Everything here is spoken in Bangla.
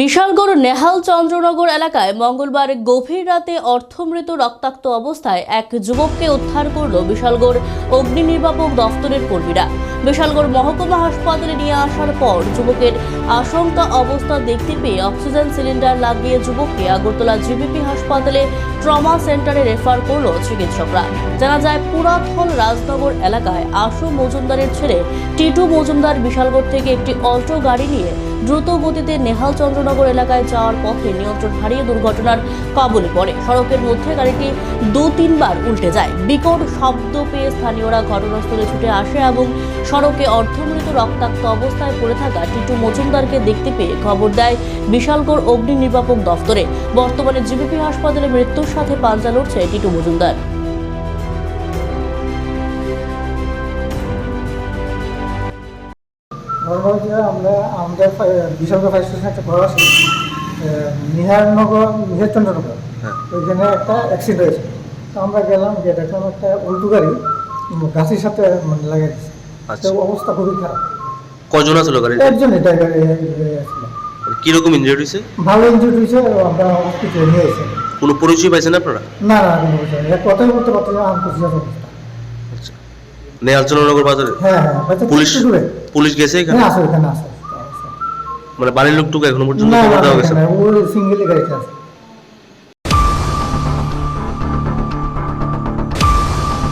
বিশালগড় নেহাল চন্দ্রনগর এলাকায় মঙ্গলবার গভীর রাতে অর্থমৃত রক্তাক্ত অবস্থায় এক যুবককে উদ্ধার করল বিশালগড় অগ্নি নির্বাপক দফতরের কর্মীরা। বিশালগড় মহকুমা হাসপাতালে নিয়ে আসার পর যুবকের আশঙ্কা অবস্থা দেখতে পেয়ে অক্সিজেন সিলিন্ডার লাগিয়ে যুবককে আগরতলা জিবিপি হাসপাতালে ট্রমা সেন্টারে রেফার করল চিকিৎসকরা। জানা যায় পুরাতন রাজনগর এলাকায় আশু মজুমদারের ছেলে টিটু মজুমদার বিশালগড় থেকে একটি অল্টো গাড়ি নিয়ে দ্রুত গতিতে নেহাল চন্দ্রনগর এলাকায় যাওয়ার পথে নিয়ন্ত্রণ হারিয়ে দুর্ঘটনার কবলে পড়ে। সড়কের মধ্যে গাড়িটি দু তিনবার উল্টে যায়। বিকট শব্দ পেয়ে স্থানীয়রা ঘটনাস্থলে ছুটে আসে এবং সড়কে অর্ধমৃত রক্তাক্ত অবস্থায় পড়ে থাকা টিটু মজুমদারকে দেখতে পেয়ে খবর দেয় বিশালগড় অগ্নি নির্বাপক দফতরে। বর্তমানে জিবিপি হাসপাতালে মৃত্যুর সাথে পাঞ্জা লড়ছে টিটু মজুমদার। নর্মাল যে আমরা আমাদের বিশালগড় ফায়ার স্টেশনে একটা ঘর আছে নিহারনগর নিহারচন্দ্রনগর। হ্যাঁ। ওইখানে একটা অ্যাক্সিডেন্ট হয়েছে। তো আমরা গেলাম যে দেখলাম একটা উল্টো গাড়ি গাছের সাথে মানে দিচ্ছে আচ্ছা। তো অবস্থা খুবই খারাপ। কজন আছিল গাড়িতে? একজনই ড্রাইভার কীরকম ইঞ্জুরি হয়েছে? ভালো ইঞ্জুরি হয়েছে আমরা হসপিটালে নিয়ে এসে। কোনো পরিচয় পাইছেন আপনারা? না না কোনো। এক কথাই বলতে পারছি না আমি খুশি অবস্থা। আচ্ছা। নেহালচন্দ্রনগর বাজারে? হ্যাঁ হ্যাঁ পুলিশ পুলিশ গেছে এখানে? হ্যাঁ আসো এখানে আসো মানে বাড়ির লোকটুকু এখনও পর্যন্ত খবর দেওয়া গেছে? না ও সিঙ্গেলই গাড়িতে আছে।